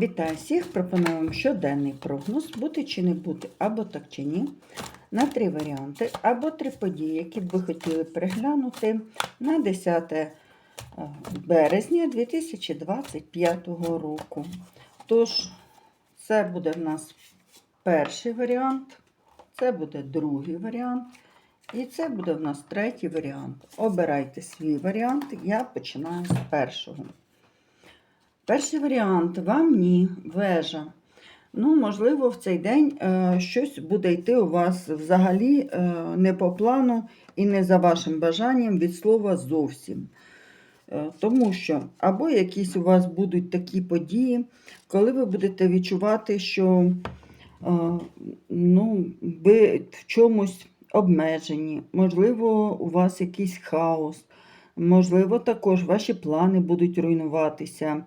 Вітаю всіх! Пропоную вам щоденний прогноз, бути чи не бути, або так чи ні, на три варіанти, або три події, які б ви хотіли переглянути на 10 е, березня 2025 року. Тож, це буде в нас перший варіант, це буде другий варіант, і це буде в нас третій варіант. Обирайте свій варіант, я починаю з першого. Перший варіант вам ні, вежа. Ну, можливо, в цей день е, щось буде йти у вас взагалі е, не по плану і не за вашим бажанням від слова зовсім. Е, тому що або якісь у вас будуть такі події, коли ви будете відчувати, що ну, ви в чомусь обмежені, можливо, у вас якийсь хаос, можливо, також ваші плани будуть руйнуватися.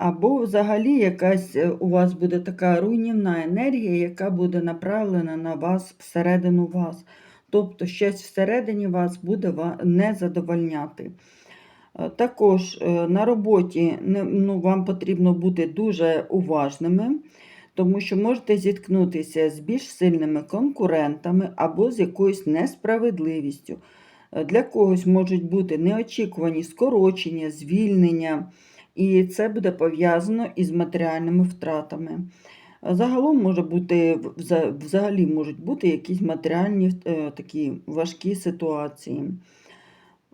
Або взагалі якась е, у вас буде така руйнівна енергія, яка буде направлена на вас всередину вас. Тобто щось всередині вас буде не задовольняти. Е, Також е, на роботі ну, вам потрібно бути дуже уважними, тому що можете зіткнутися з більш сильними конкурентами або з якоюсь несправедливістю. Для когось можуть бути неочікувані скорочення, звільнення. І це буде пов'язано із матеріальними втратами. Загалом може бути, взагалі можуть бути якісь матеріальні е, такі важкі ситуації.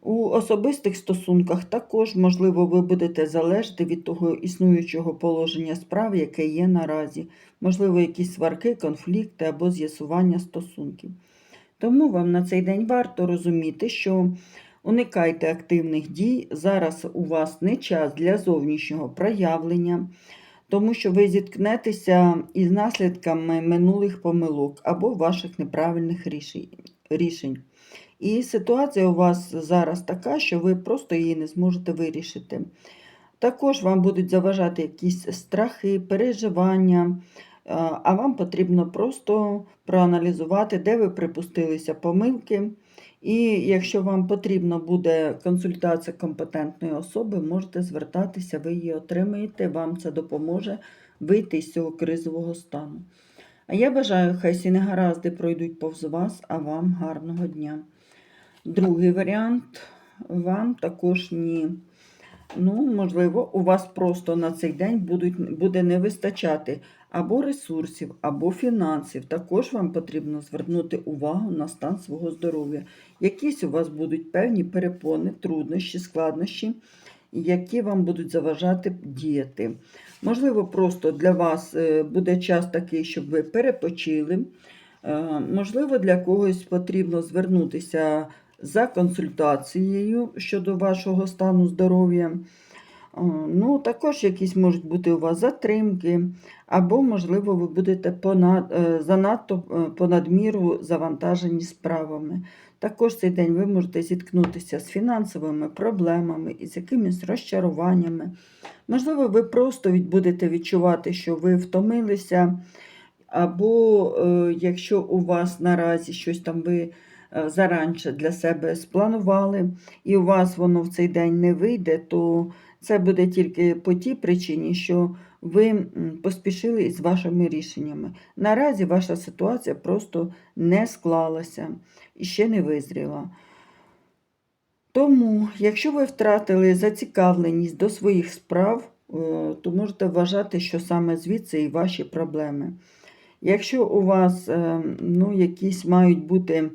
У особистих стосунках також, можливо, ви будете залежати від того існуючого положення справ, яке є наразі, можливо, якісь сварки, конфлікти або з'ясування стосунків. Тому вам на цей день варто розуміти, що уникайте активних дій. Зараз у вас не час для зовнішнього проявлення, тому що ви зіткнетеся із наслідками минулих помилок або ваших неправильних рішень-. І ситуація у вас зараз така, що ви просто її не зможете вирішити. Також вам будуть заважати якісь страхи, переживання, а а вам потрібно просто проаналізувати, де ви припустилися помилки. І якщо вам потрібна буде консультація компетентної особи, можете звертатися, ви її отримаєте, вам це допоможе вийти з цього кризового стану. А я бажаю, хай всі негаразди пройдуть повз вас, а вам гарного дня. Другий варіант вам також ні. Ну, можливо, у вас просто на цей день будуть, буде не вистачати або ресурсів, або фінансів. Також вам потрібно звернути увагу на стан свого здоров'я. Якісь у вас будуть певні перепони, труднощі, складнощі, які вам будуть заважати діяти. Можливо, просто для вас е, буде час такий, щоб ви перепочили. Е, Можливо, для когось потрібно звернутися за консультацією щодо вашого стану здоров'я. Е, Ну, також якісь можуть бути у вас затримки, або, можливо, ви будете понад, е, занадто е, понадміру завантажені справами. Також цей день ви можете зіткнутися з фінансовими проблемами і з якимись розчаруваннями. Можливо, ви просто будете відчувати, що ви втомилися, або якщо у вас наразі щось там ви заранше для себе спланували, і у вас воно в цей день не вийде, то це буде тільки по тій причині, що ви поспішили із вашими рішеннями. Наразі ваша ситуація просто не склалася і ще не визріла. Тому, якщо ви втратили зацікавленість до своїх справ, е, то можете вважати, що саме звідси і ваші проблеми. Якщо у вас е, ну, якісь мають бути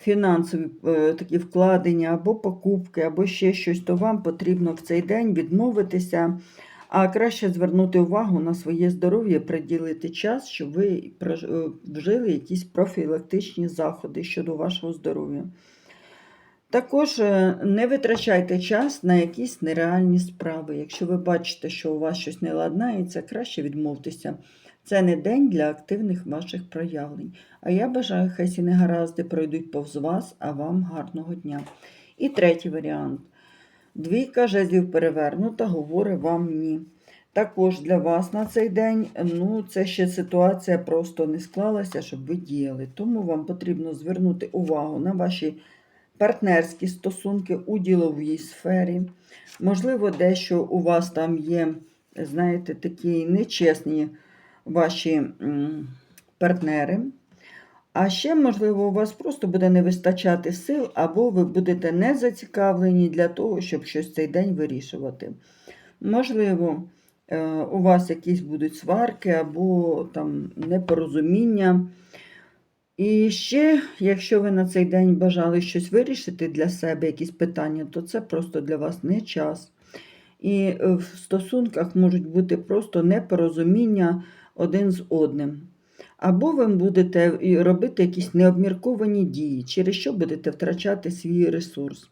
фінансові е, такі вкладення або покупки, або ще щось, то вам потрібно в цей день відмовитися, а краще звернути увагу на своє здоров'я, приділити час, щоб ви е, вжили якісь профілактичні заходи щодо вашого здоров'я. Також е, не витрачайте час на якісь нереальні справи. Якщо ви бачите, що у вас щось не ладнається, краще відмовтеся. Це не день для активних ваших проявлень. А я бажаю, хай ці негаразди пройдуть повз вас, а вам гарного дня. І третій варіант. Двійка жезлів перевернута, говорить вам ні. Також для вас на цей день, ну, це ще ситуація просто не склалася, щоб ви діяли. Тому вам потрібно звернути увагу на ваші партнерські стосунки у діловій сфері. Можливо, дещо у вас там є знаєте, такі нечесні ваші партнери. А ще, можливо, у вас просто буде не вистачати сил, або ви будете не зацікавлені для того, щоб щось цей день вирішувати. Можливо, е, у вас якісь будуть сварки або там непорозуміння. І ще, якщо ви на цей день бажали щось вирішити для себе, якісь питання, то це просто для вас не час. І е, в стосунках можуть бути просто непорозуміння один з одним. Або ви будете робити якісь необмірковані дії, через що будете втрачати свій ресурс.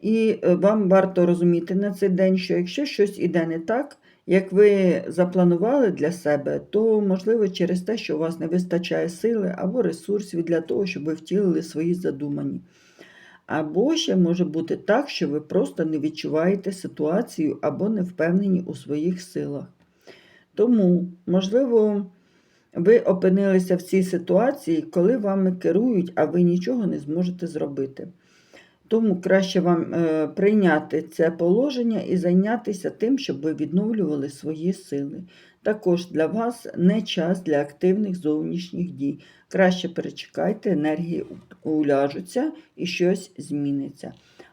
І е, вам варто розуміти на цей день, що якщо щось іде не так, як ви запланували для себе, то можливо через те, що у вас не вистачає сили або ресурсів для того, щоб ви втілили свої задумані. Або ще може бути так, що ви просто не відчуваєте ситуацію або не впевнені у своїх силах. Тому, можливо, ви опинилися в цій ситуації, коли вами керують, а ви нічого не зможете зробити. Тому краще вам е, прийняти це положення і зайнятися тим, щоб ви відновлювали свої сили. Також для вас не час для активних зовнішніх дій. Краще перечекайте, енергії уляжуться і щось зміниться.